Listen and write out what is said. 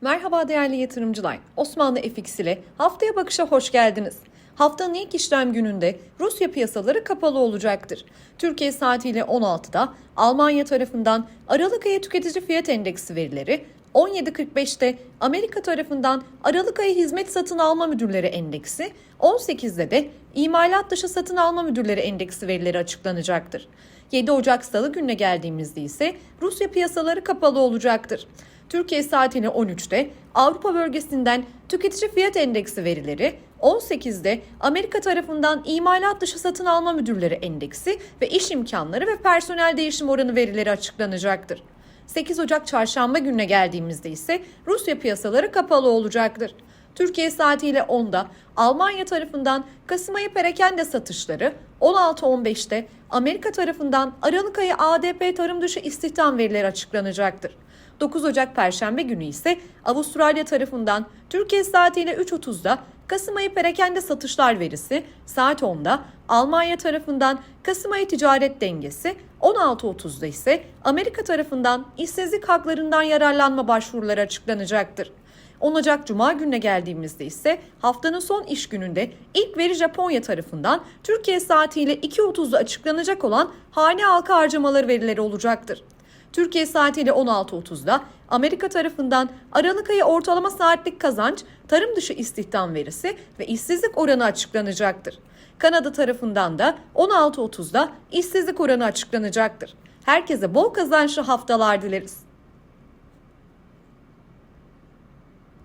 Merhaba değerli yatırımcılar. Osmanlı FX ile haftaya bakışa hoş geldiniz. Haftanın ilk işlem gününde Rusya piyasaları kapalı olacaktır. Türkiye saatiyle 16'da Almanya tarafından Aralık ayı tüketici fiyat endeksi verileri, 17.45'te Amerika tarafından Aralık ayı hizmet satın alma müdürleri endeksi, 18'de de imalat dışı satın alma müdürleri endeksi verileri açıklanacaktır. 7 Ocak Salı gününe geldiğimizde ise Rusya piyasaları kapalı olacaktır. Türkiye saatiyle 13'te Avrupa bölgesinden tüketici fiyat endeksi verileri, 18'de Amerika tarafından imalat dışı satın alma müdürleri endeksi ve iş imkanları ve personel değişim oranı verileri açıklanacaktır. 8 Ocak çarşamba gününe geldiğimizde ise Rusya piyasaları kapalı olacaktır. Türkiye saatiyle 10'da Almanya tarafından Kasım ayı perakende satışları, 16.15'te Amerika tarafından Aralık ayı ADP tarım dışı istihdam verileri açıklanacaktır. 9 Ocak Perşembe günü ise Avustralya tarafından Türkiye saatiyle 3.30'da Kasım ayı perakende satışlar verisi, saat 10'da Almanya tarafından Kasım ayı ticaret dengesi, 16.30'da ise Amerika tarafından işsizlik haklarından yararlanma başvuruları açıklanacaktır. 10 Ocak Cuma gününe geldiğimizde ise haftanın son iş gününde ilk veri Japonya tarafından Türkiye saatiyle 2.30'da açıklanacak olan hane halka harcamaları verileri olacaktır. Türkiye saatiyle 16.30'da Amerika tarafından Aralık ayı ortalama saatlik kazanç, tarım dışı istihdam verisi ve işsizlik oranı açıklanacaktır. Kanada tarafından da 16.30'da işsizlik oranı açıklanacaktır. Herkese bol kazançlı haftalar dileriz.